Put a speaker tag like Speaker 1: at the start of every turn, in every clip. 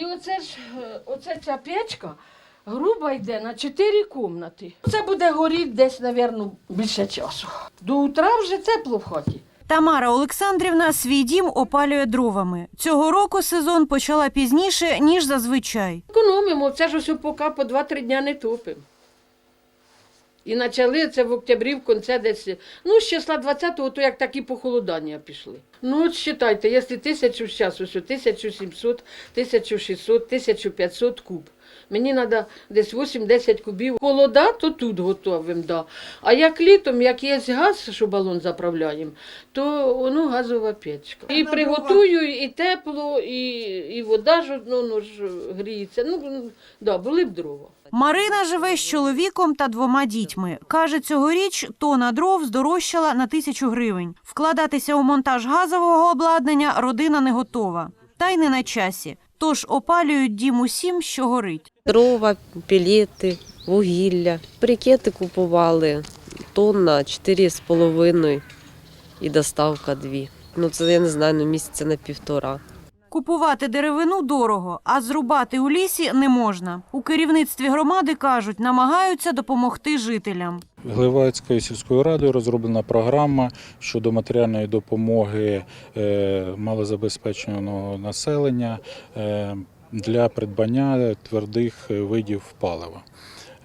Speaker 1: І оце ж е, оце ця печка груба йде на чотири кімнати. Це буде горіти десь, мабуть, більше часу. До утра вже тепло в хаті.
Speaker 2: Тамара Олександрівна свій дім опалює дровами. Цього року сезон почала пізніше, ніж зазвичай.
Speaker 1: Економимо, це ж ось поки по 2-3 дня не топимо. І почали це в октябрі, в кінці десь, ну, з числа 20-го, то як такі похолодання пішли. Ну, от считайте, якщо тисячу зараз, ось 1700, 1600, 1500 куб. Мені треба десь 8-10 кубів. Холода, то тут готовим, да. А як літом, як є газ, що балон заправляємо, то воно газова печка. І приготую, і тепло, і, і вода ж ну, ну, ж гріється. Ну, ну, да, були б дрова.
Speaker 2: Марина живе з чоловіком та двома дітьми. Каже, цьогоріч тона дров здорожчала на тисячу гривень. Вкладатися у монтаж газового обладнання родина не готова. Та й не на часі. Тож опалюють дім усім, що горить.
Speaker 3: Дрова, пілети, вугілля. Брикети купували, тонна, 4,5 і доставка дві. Ну це я не знаю, ну місяця на півтора.
Speaker 2: Купувати деревину дорого, а зрубати у лісі не можна. У керівництві громади кажуть, намагаються допомогти жителям.
Speaker 4: Гливацькою сільською радою розроблена програма щодо матеріальної допомоги е, малозабезпеченого населення е, для придбання твердих видів палива.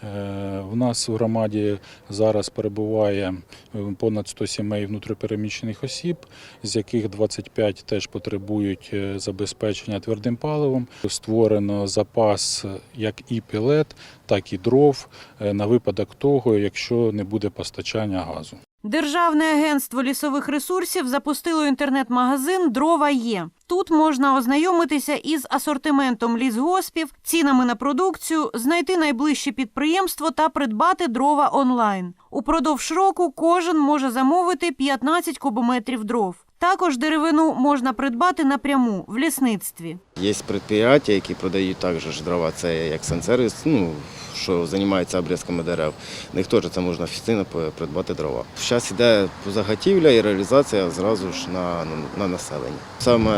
Speaker 4: Е, В нас в громаді зараз перебуває е, понад 100 сімей внутріпереміщених осіб, з яких 25 теж потребують е, забезпечення твердим паливом. Створено запас як і пілет, так і дров е, на випадок того, якщо не буде постачання газу.
Speaker 2: Державне агентство лісових ресурсів запустило інтернет-магазин Дрова є. Тут можна ознайомитися із асортиментом лісгоспів, цінами на продукцію, знайти найближче підприємство та придбати дрова онлайн. Упродовж року кожен може замовити 15 кубометрів дров. Також деревину можна придбати напряму в лісництві.
Speaker 5: Є підприємства, які продають також дрова, це як сансервіс, ну, що займається обрізками дерев. В них теж це можна офіційно придбати дрова. Зараз йде заготівля і реалізація зразу ж на, на, на населення. Саме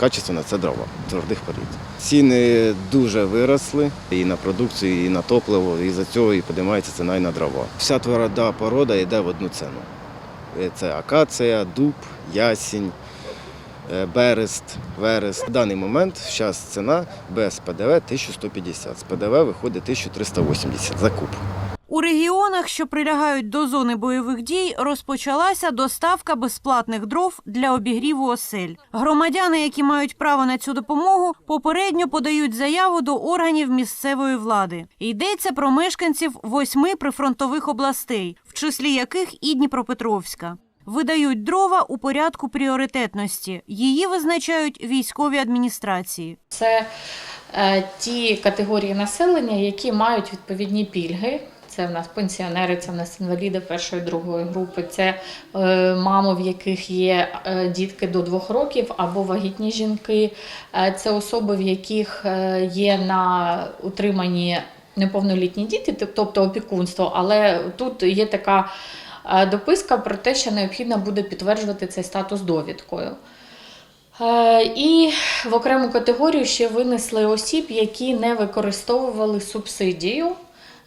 Speaker 5: качественне це дрова твердих порід. Ціни дуже виросли і на продукцію, і на топливо, і за цього і підіймається ціна і на дрова. Вся тверда порода йде в одну ціну. Це акація, дуб, ясінь. Е, Берест, верест. В даний момент зараз ціна без ПДВ 1150. З ПДВ виходить 1380 за куб.
Speaker 2: У регіонах, що прилягають до зони бойових дій, розпочалася доставка безплатних дров для обігріву осель. Громадяни, які мають право на цю допомогу, попередньо подають заяву до органів місцевої влади. Йдеться про мешканців восьми прифронтових областей, в числі яких і Дніпропетровська. Видають дрова у порядку пріоритетності. Її визначають військові адміністрації.
Speaker 6: Це е, ті категорії населення, які мають відповідні пільги. Це в нас пенсіонери, це в нас інваліди першої другої групи, це е, мами, в яких є е, дітки до двох років, або вагітні жінки, е, це особи, в яких є на утриманні неповнолітні діти, тобто опікунство. Але тут є така дописка про те, що необхідно буде підтверджувати цей статус довідкою. І в окрему категорію ще винесли осіб, які не використовували субсидію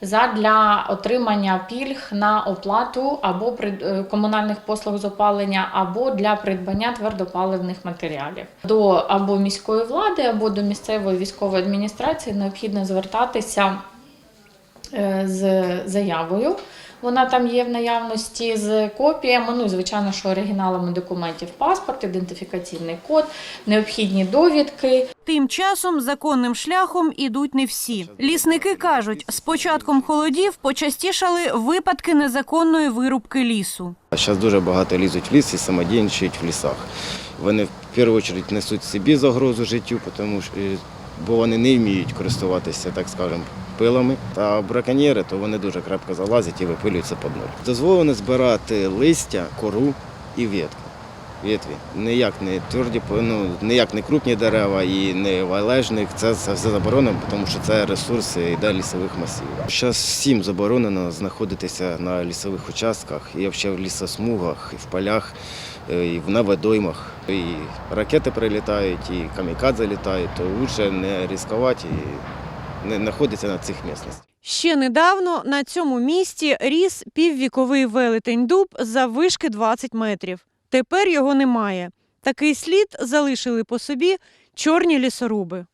Speaker 6: задля отримання пільг на оплату або е, комунальних послуг з опалення, або для придбання твердопаливних матеріалів. До або міської влади, або до місцевої військової адміністрації необхідно звертатися е, з заявою. Вона там є в наявності з копіями, ну звичайно, що оригіналами документів паспорт, ідентифікаційний код, необхідні довідки.
Speaker 2: Тим часом законним шляхом ідуть не всі. Лісники кажуть, з початком холодів почастішали випадки незаконної вирубки лісу.
Speaker 5: Зараз дуже багато лізуть в ліс і самодійничають в лісах. Вони в першу чергу несуть собі загрозу життю, тому що, е, бо вони не вміють користуватися, так скажемо, пилами. Та браконьєри, то вони дуже крепко залазять і випилюються під нуль. Дозволено збирати листя, кору і ветку. Ветві. Ніяк не тверді, ну, ніяк не крупні дерева і не валежник. Це, це все заборонено, тому що це ресурси йде лісових масивів. Зараз всім заборонено знаходитися на лісових участках і взагалі в лісосмугах, і в полях е, і на водоймах. І ракети прилітають, і камікадзе літають, то краще не ризикувати і не знаходитися на цих місцях.
Speaker 2: Ще недавно на цьому місці ріс піввіковий велетень дуб за вишки 20 метрів. Тепер його немає. Такий слід залишили по собі чорні лісоруби.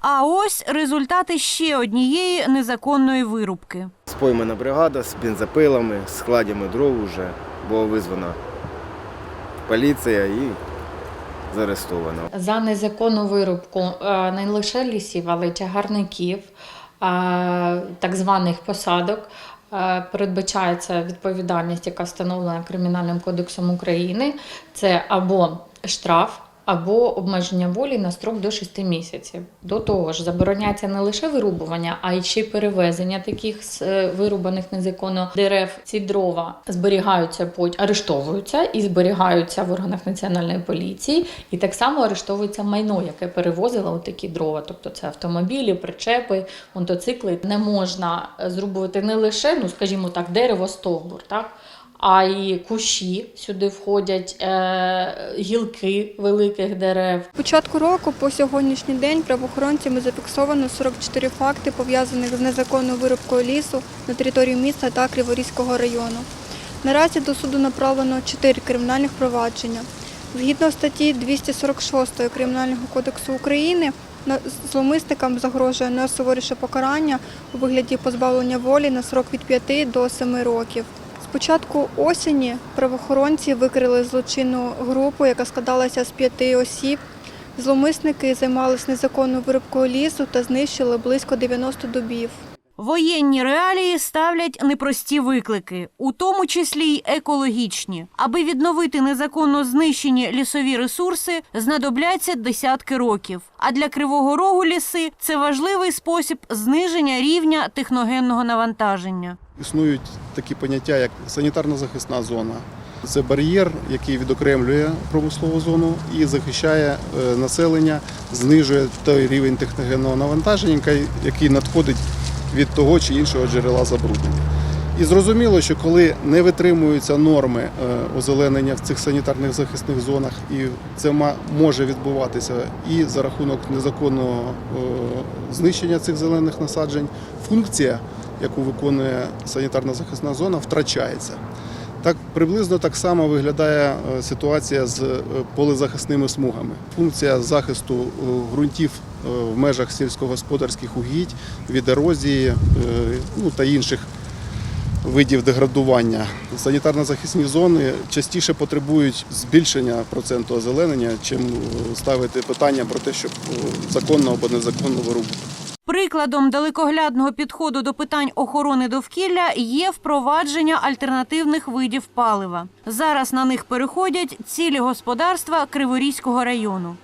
Speaker 2: А ось результати ще однієї незаконної вирубки.
Speaker 5: Споймана бригада з бензопилами, з складями дров вже була визвана поліція і заарештована.
Speaker 6: За незаконну вирубку е, не лише лісів, але й чагарників, так званих посадок. е, Передбачається відповідальність, яка встановлена Кримінальним кодексом України. Це або штраф, або обмеження волі на строк до 6 місяців. До того ж, забороняється не лише вирубування, а й ще й перевезення таких е, вирубаних незаконно дерев. Ці дрова зберігаються, потім арештовуються і зберігаються в органах національної поліції. І так само арештовується майно, яке перевозило такі дрова. Тобто це автомобілі, причепи, мотоцикли. Не можна е, зрубувати не лише, ну скажімо так, дерево, стовбур, так. А й кущі сюди входять е, гілки великих дерев,
Speaker 7: початку року по сьогоднішній день правоохоронцями зафіксовано 44 факти, пов'язаних з незаконною вирубкою лісу на території міста та Криворізького району. Наразі до суду направлено 4 кримінальних провадження. Згідно статті 246 Кримінального кодексу України, зловмисникам загрожує найсуворіше покарання у вигляді позбавлення волі на срок від 5 до 7 років. З початку осені правоохоронці викрили злочинну групу, яка складалася з п'яти осіб. Зловмисники займалися незаконною вирубкою лісу та знищили близько 90 дубів.
Speaker 2: Воєнні реалії ставлять непрості виклики, у тому числі й екологічні. Аби відновити незаконно знищені лісові ресурси, знадобляться десятки років. А для Кривого Рогу ліси це важливий спосіб зниження рівня техногенного навантаження.
Speaker 8: Існують такі поняття, як санітарно-захисна зона. Це бар'єр, який відокремлює промислову зону і захищає е, населення, знижує той рівень техногенного навантаження, який- який надходить від того чи іншого джерела забруднення. І зрозуміло, що коли не витримуються норми е, озеленення в цих санітарних захисних зонах, і це може відбуватися і за рахунок незаконного е, знищення цих зелених насаджень, функція, яку виконує санітарна захисна зона, втрачається. Так приблизно так само виглядає е, ситуація з е, полезахисними смугами. Функція захисту е, ґрунтів в межах сільськогосподарських угідь від ерозії ну, та інших видів деградування. Санітарно-захисні зони частіше потребують збільшення проценту озеленення, чим ставити питання про те, щоб законно або незаконно вирубувати.
Speaker 2: Прикладом далекоглядного підходу до питань охорони довкілля є впровадження альтернативних видів палива. Зараз на них переходять цілі господарства Криворізького району.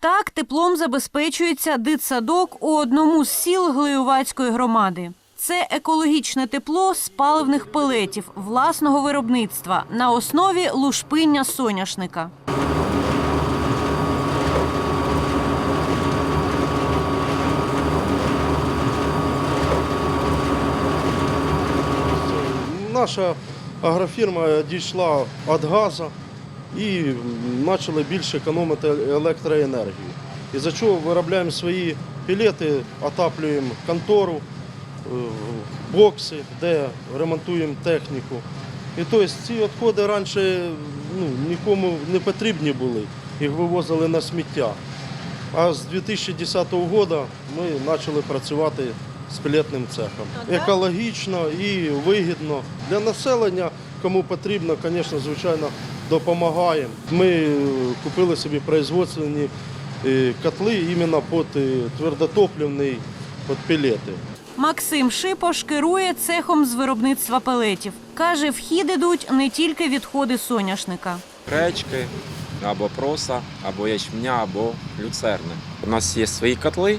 Speaker 2: Так теплом забезпечується дитсадок у одному з сіл Глеювацької громади. Це екологічне тепло з паливних пелетів власного виробництва на основі лушпиння соняшника.
Speaker 9: Наша агрофірма дійшла від газу і почали більше економити електроенергію. І за чого виробляємо свої пілети, отаплюємо контору, е, бокси, де ремонтуємо техніку. І тобто ці відходи раніше ну, нікому не потрібні були, їх вивозили на сміття. А з 2010 року ми почали працювати з пілетним цехом. Екологічно і вигідно. Для населення, кому потрібно, звісно, звичайно, допомагаємо. Ми е, купили собі производственні е, котли іменно під е, твердотопливний, під пілети.
Speaker 2: Максим Шипош керує цехом з виробництва пелетів. Каже, в хід ідуть не тільки відходи соняшника.
Speaker 10: гречки, або проса, або ячменя, або люцерни. У нас є свої котли.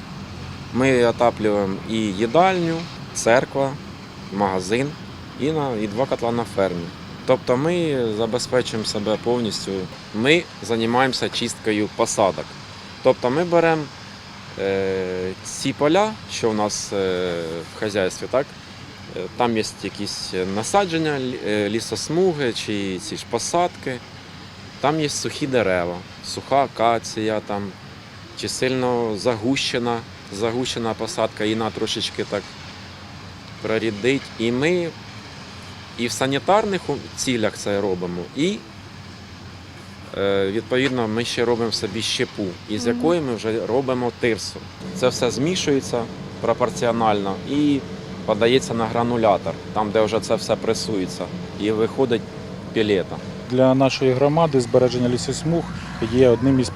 Speaker 10: Ми отаплюємо і їдальню, церква, магазин і, на, і два котла на фермі. Тобто ми забезпечуємо себе повністю. Ми займаємося чисткою посадок. Тобто ми беремо е, ці поля, що у нас е, в хазяйстві, так? Е, Там є якісь насадження, е, лісосмуги чи ці ж посадки. Там є сухі дерева, суха акація, там, чи сильно загущена, загущена посадка, і на трошечки так прорідить. І ми і в санітарних цілях це робимо, і е, відповідно ми ще робимо собі щепу, із якої ми вже робимо тирсу. Це все змішується пропорціонально і подається на гранулятор, там, де вже це все пресується, і виходить пілета.
Speaker 4: Для нашої громади збереження лісосмуг є одним із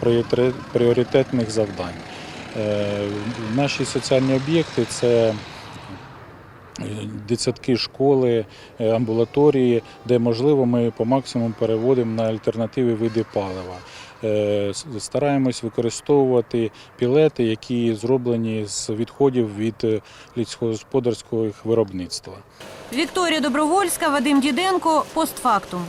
Speaker 4: пріоритетних завдань. Е, Наші соціальні об'єкти це е, дитсадки, школи, е, амбулаторії, де можливо ми по максимуму переводимо на альтернативи види палива. Стараємось використовувати пілети, які зроблені з відходів від людськогосподарського виробництва.
Speaker 2: Вікторія Добровольська, Вадим Діденко, постфактум.